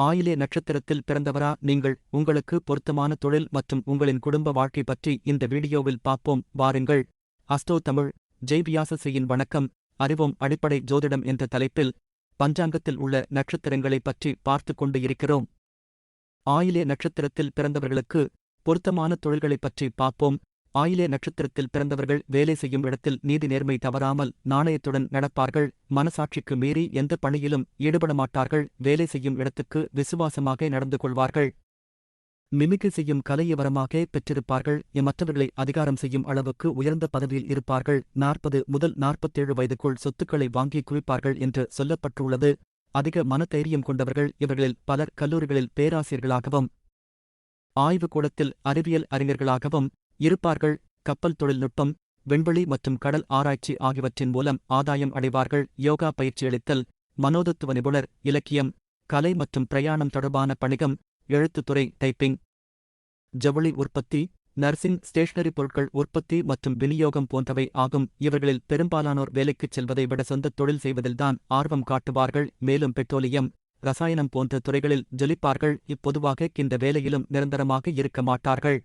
ஆயிலே நட்சத்திரத்தில் பிறந்தவரா நீங்கள்? உங்களுக்கு பொருத்தமான தொழில் மற்றும் உங்களின் குடும்ப வாழ்க்கை பற்றி இந்த வீடியோவில் பார்ப்போம். வாருங்கள். அஸ்டோ தமிழ் ஜெய் வியாசசியின் வணக்கம். அறிவோம் அடிப்படை ஜோதிடம் என்ற தலைப்பில் பஞ்சாங்கத்தில் உள்ள நட்சத்திரங்களைப் பற்றி பார்த்து கொண்டு இருக்கிறோம் ஆயிலே நட்சத்திரத்தில் பிறந்தவர்களுக்கு பொருத்தமான தொழில்களைப் பற்றி பார்ப்போம். ஆயிலே நட்சத்திரத்தில் பிறந்தவர்கள் வேலை செய்யும் இடத்தில் நீதி நேர்மை தவறாமல் நாணயத்துடன் நடப்பார்கள் மனசாட்சிக்கு மீறி எந்த பணியிலும் ஈடுபட மாட்டார்கள் வேலை செய்யும் இடத்துக்கு விசுவாசமாக நடந்து கொள்வார்கள். மிமிக்கு செய்யும் கலையை வரமாக பெற்றிருப்பார்கள் மற்றவர்களை அதிகாரம் செய்யும் அளவுக்கு உயர்ந்த பதவியில் இருப்பார்கள் நாற்பது முதல் நாற்பத்தேழு வயதுக்குள் சொத்துக்களை வாங்கி குவிப்பார்கள் என்று சொல்லப்பட்டுள்ளது. அதிக மனதைரியம் கொண்டவர்கள் இவர்களில் பலர் கல்லூரிகளில் பேராசிரியர்களாகவும் ஆய்வுக்கூடத்தில் அறிவியல் அறிஞர்களாகவும் இருப்பார்கள் கப்பல் தொழில்நுட்பம் விண்வெளி மற்றும் கடல் ஆராய்ச்சி ஆகியவற்றின் மூலம் ஆதாயம் அடைவார்கள். யோகா பயிற்சியளித்தல் மனோதத்துவ நிபுணர் இலக்கியம் கலை மற்றும் பிரயாணம் தொடர்பான பணிகம் எழுத்துத்துறை டைப்பிங். ஜவுளி உற்பத்தி நர்சிங் ஸ்டேஷனரி பொருட்கள் உற்பத்தி மற்றும் விநியோகம் போன்றவை ஆகும். இவர்களில் பெரும்பாலானோர் வேலைக்குச் செல்வதை விட சொந்த தொழில் செய்வதில்தான் ஆர்வம் காட்டுவார்கள். மேலும் பெட்ரோலியம் ரசாயனம் போன்ற துறைகளில் ஜொலிப்பார்கள். இப்பொதுவாக இந்த வேலையிலும் நிரந்தரமாக இருக்க மாட்டார்கள்.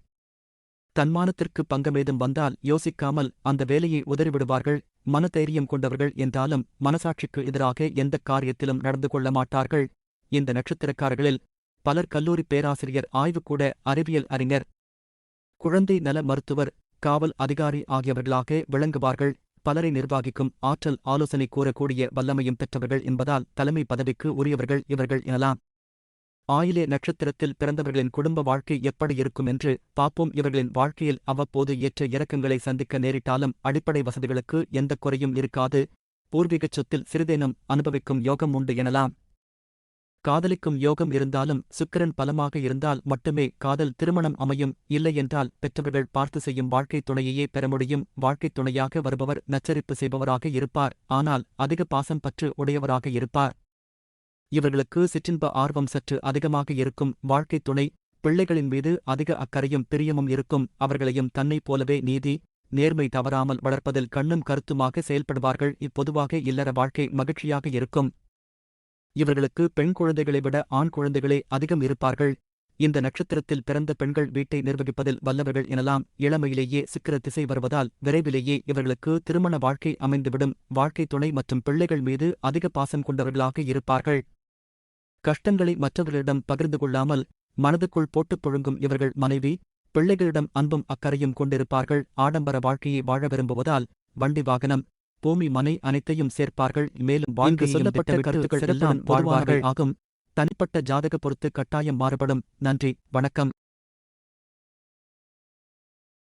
தன்மானத்திற்கு பங்கமேதும் வந்தால் யோசிக்காமல் அந்த வேலையை உதறிவிடுவார்கள். மனதைரியம் கொண்டவர்கள் என்றாலும் மனசாட்சிக்கு எதிராக எந்த காரியத்திலும் நடந்து கொள்ள மாட்டார்கள். இந்த நட்சத்திரக்காரர்களில் பலர் கல்லூரி பேராசிரியர் ஆய்வுக்கூட அறிவியல் அறிஞர். குழந்தை நல மருத்துவர் காவல் அதிகாரி ஆகியவர்களாக விளங்குவார்கள். பலரை நிர்வாகிக்கும் ஆற்றல் ஆலோசனை கூறக்கூடிய வல்லமையும் பெற்றவர்கள் என்பதால் தலைமை பதவிக்கு உரியவர்கள் இவர்கள் எனலாம். ஆயிலே நட்சத்திரத்தில் பிறந்தவர்களின் குடும்ப வாழ்க்கை எப்படி இருக்கும் என்று பார்ப்போம். இவர்களின் வாழ்க்கையில் அவ்வப்போது ஏற்ற இறக்கங்களை சந்திக்க நேரிட்டாலும் அடிப்படை வசதிகளுக்கு எந்த குறையும் இருக்காது. பூர்வீகச் சொத்தில் சிறிதேனும் அனுபவிக்கும் யோகம் உண்டு எனலாம். காதலிக்கும் யோகம் இருந்தாலும் சுக்கிரன் பலமாக இருந்தால் மட்டுமே காதல் திருமணம் அமையும். இல்லையென்றால் பெற்றவர்கள் பார்த்து செய்யும் வாழ்க்கைத் துணையையே பெற முடியும். வாழ்க்கைத் துணையாக வருபவர் நச்சரிப்பு செய்பவராக இருப்பார். ஆனால் அதிக பாசம் பற்று உடையவராக இருப்பார். இவர்களுக்கு சிற்றின்ப ஆர்வம் சற்று அதிகமாக இருக்கும் வாழ்க்கைத் துணை பிள்ளைகளின் மீது அதிக அக்கறையும் பிரியமும் இருக்கும் அவர்களையும் தன்னைப் போலவே நீதி நேர்மை தவறாமல் வளர்ப்பதில் கண்ணும் கருத்துமாக செயல்படுவார்கள். இப்பொதுவாக இல்லற வாழ்க்கை மகிழ்ச்சியாக இருக்கும். இவர்களுக்கு பெண் குழந்தைகளை விட ஆண் குழந்தைகளே அதிகம் இருப்பார்கள். இந்த நட்சத்திரத்தில் பிறந்த பெண்கள் வீட்டை நிர்வகிப்பதில் வல்லவர்கள் எனலாம். இளமையிலேயே சிக்கிர திசை வருவதால் விரைவிலேயே இவர்களுக்கு திருமண வாழ்க்கை அமைந்துவிடும். வாழ்க்கை துணை மற்றும் பிள்ளைகள் மீது அதிக பாசம் கொண்டவர்களாக இருப்பார்கள். கஷ்டங்களை மற்றவர்களிடம் பகிர்ந்து கொள்ளாமல் மனதுக்குள் போட்டுப் புழுங்கும் இவர்கள் மனைவி பிள்ளைகளிடம் அன்பும் அக்கறையும் கொண்டிருப்பார்கள். ஆடம்பர வாழ்க்கையை வாழ விரும்புவதால் வண்டி வாகனம் பூமி மனை அனைத்தையும் சேர்ப்பார்கள். மேலும் வாழ்க்கை சொல்லப்பட்ட கருத்துக்கள் எல்லாம் வாழ்வார்கள். ஆகும். தனிப்பட்ட ஜாதக பொறுத்து கட்டாயம் மாறுபடும். நன்றி. வணக்கம்.